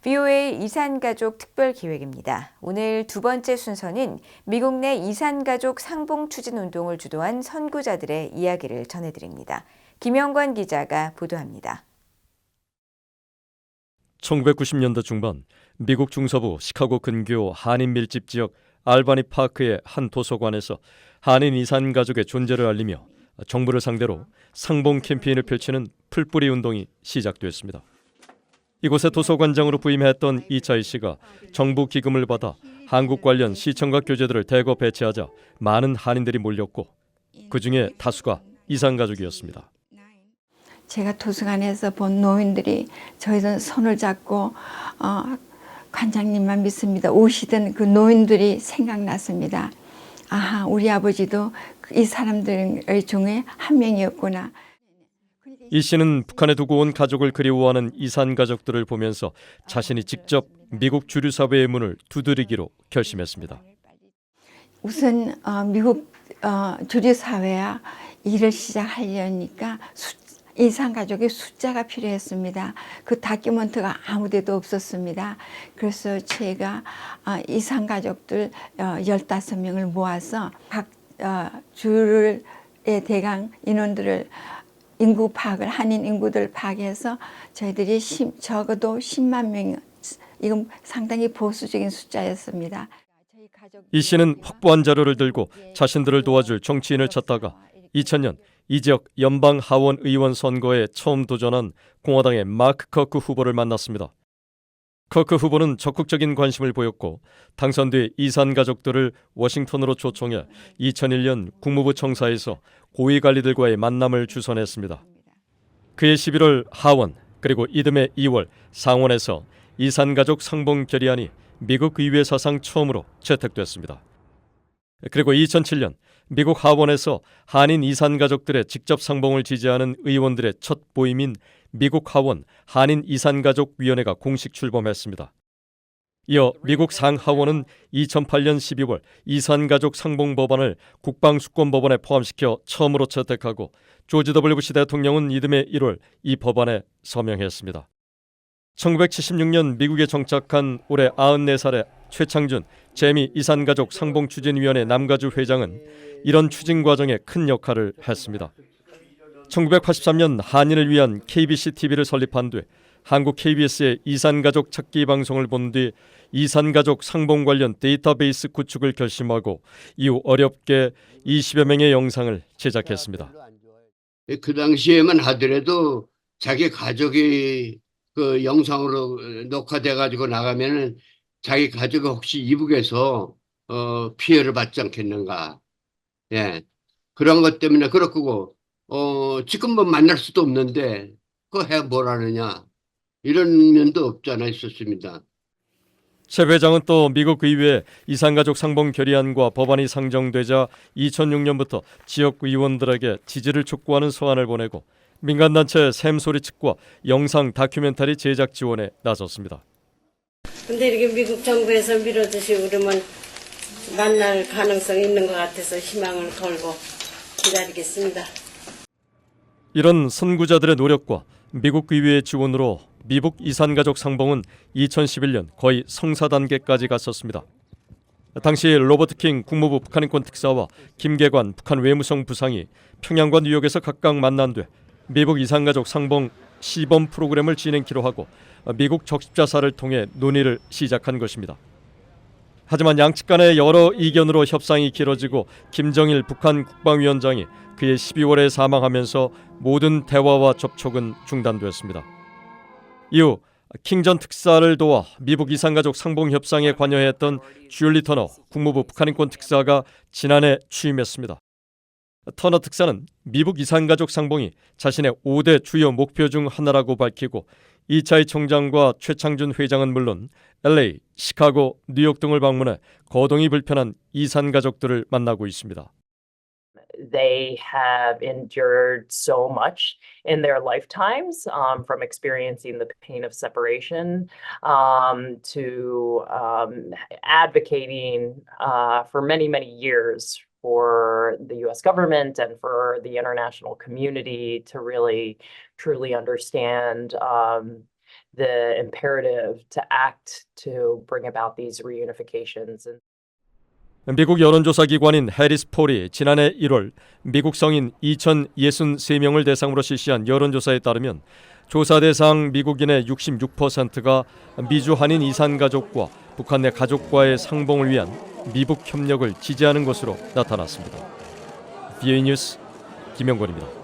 VOA 이산가족 특별기획입니다. 오늘 두 번째 순서는 미국 내 이산가족 상봉 추진 운동을 주도한 선구자들의 이야기를 전해드립니다. 김영관 기자가 보도합니다. 1990년대 중반 미국 중서부 시카고 근교 한인 밀집 지역 알바니 파크의 한 도서관에서 한인 이산 가족의 존재를 알리며 정부를 상대로 상봉 캠페인을 펼치는 풀뿌리 운동이 시작됐습니다. 이곳에 도서관장으로 부임했던 이차희 씨가 정부 기금을 받아 한국 관련 시청각 교재들을 대거 배치하자 많은 한인들이 몰렸고 그 중에 다수가 이산 가족이었습니다. 제가 도서관에서 본 노인들이 저희들 손을 잡고 어, 관장님만 믿습니다. 오시던 그 노인들이 생각났습니다. 아하, 우리 아버지도 이 사람들 중에 한 명이었구나. 이 씨는 북한에 두고 온 가족을 그리워하는 이산 가족들을 보면서 자신이 직접 미국 주류 사회의 문을 두드리기로 결심했습니다. 우선 어, 미국 어, 주류 사회와 일을 시작하려니까 수, 이산 가족의 숫자가 필요했습니다. 그 다큐멘트가 아무데도 없었습니다. 그래서 제가 어, 이산 가족들 어, 15명을 모아서 각 어, 주의 대강 인원들을 인구 파악을 한인 인구들 파악해서 저희들이 심, 적어도 10만 명 이건 상당히 보수적인 숫자였습니다. 이 씨는 확보한 자료를 들고 자신들을 도와줄 정치인을 찾다가 2000년 이 지역 연방 하원 의원 선거에 처음 도전한 공화당의 마크 커크 후보를 만났습니다. 커크 후보는 적극적인 관심을 보였고 당선 뒤 이산 가족들을 워싱턴으로 초청해 2001년 국무부 청사에서 고위 관리들과의 만남을 주선했습니다. 그해 11월 하원 그리고 이듬해 2월 상원에서 이산 가족 상봉 결의안이 미국 의회 사상 처음으로 채택됐습니다. 그리고 2007년 미국 하원에서 한인 이산 가족들의 직접 상봉을 지지하는 의원들의 첫 모임인 미국 하원 한인 이산 가족 위원회가 공식 출범했습니다. 이어 미국 상하원은 2008년 12월 이산 가족 상봉 법안을 국방수권법원에 포함시켜 처음으로 채택하고 조지 W 부시 대통령은 이듬해 1월 이 법안에 서명했습니다. 1976년 미국에 정착한 올해 94살의 최창준 재미 이산가족 상봉추진위원회 남가주 회장은 이런 추진 과정에 큰 역할을 했습니다. 1983년 한인을 위한 KBC TV를 설립한 뒤 한국 KBS의 이산가족 찾기 방송을 본 뒤 이산가족 상봉 관련 데이터베이스 구축을 결심하고 이후 어렵게 20여 명의 영상을 제작했습니다. 그 당시에만 하더라도 자기 가족이 그 영상으로 녹화돼 가지고 나가면은 자기 가족이 혹시 이북에서 어 피해를 받지 않겠는가 예 그런 것 때문에 그렇고 어 지금 뭐 만날 수도 없는데 그해 뭐라느냐 이런 면도 없지 않아 있었습니다. 최 회장은 또 미국 의회 이산가족 상봉 결의안과 법안이 상정되자 2006년부터 지역 의원들에게 지지를 촉구하는 서한을 보내고 민간단체 샘소리 측과 영상 다큐멘터리 제작 지원에 나섰습니다. 근데 이렇게 미국 정부에서 밀어주시고 그러면 만날 가능성이 있는 것 같아서 희망을 걸고 기다리겠습니다. 이런 선구자들의 노력과 미국 의회의 지원으로 미북 이산가족 상봉은 2011년 거의 성사 단계까지 갔었습니다. 당시 로버트 킹 국무부 북한인권 특사와 김계관 북한 외무성 부상이 평양과 뉴욕에서 각각 만난 뒤 미북 이산가족 상봉 시범 프로그램을 진행키로 하고 미국 적십자사를 통해 논의를 시작한 것입니다. 하지만 양측 간의 여러 이견으로 협상이 길어지고 김정일 북한 국방위원장이 그해 12월에 사망하면서 모든 대화와 접촉은 중단되었습니다. 이후 킹전 특사를 도와 미북 이산가족 상봉 협상에 관여했던 줄리 터너 국무부 북한인권 특사가 지난해 취임했습니다. 터너 특사는 미북 이산가족 상봉이 자신의 5대 주요 목표 중 하나라고 밝히고 이차희 총장과 최창준 회장은 물론 LA, 시카고, 뉴욕 등을 방문해 거동이 불편한 이산 가족들을 만나고 있습니다. they have endured so much in their lifetimes um, from experiencing the pain of separation um, to um, advocating uh, for many, many years for the US government and for the international community to really truly understand um, the imperative to act to bring about these reunifications and 미국 여론조사 기관인 해리스 폴이 지난해 1월 미국 성인 2,063명을 대상으로 실시한 여론조사에 따르면 조사 대상 미국인의 66%가 미주 한인 이산 가족과 북한 내 가족과의 상봉을 위한 미북 협력을 지지하는 것으로 나타났습니다. BA 뉴스 김영권입니다.